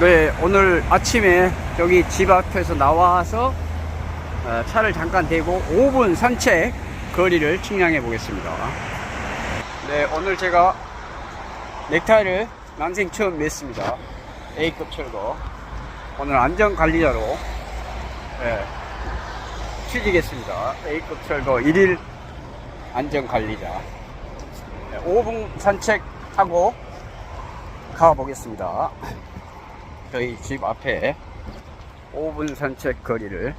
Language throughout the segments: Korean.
네, 오늘 아침에 여기 집 앞에서 나와서 어, 차를 잠깐 대고 5분 산책 거리를 측량해 보겠습니다. 네, 오늘 제가 넥타이를 난생 처음 맸습니다. A급 철거. 오늘 안전관리자로 예, 취직했습니다. A급 철거 1일 안전관리자. 네, 5분 산책하고 가보겠습니다. 저희 집 앞에 5분 산책 거리를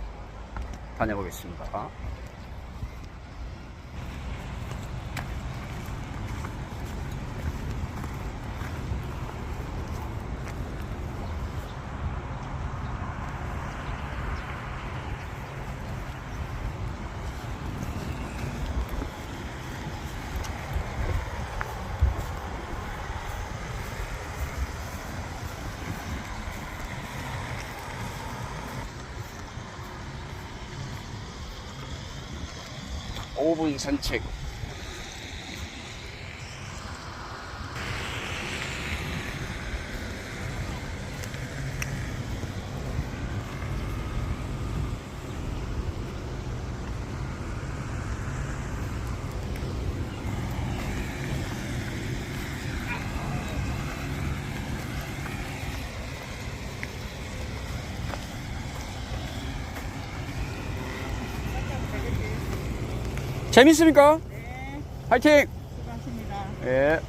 다녀보겠습니다. 오분 산책. 재밌습니까? 네. 화이팅! 수고하십니다. 예.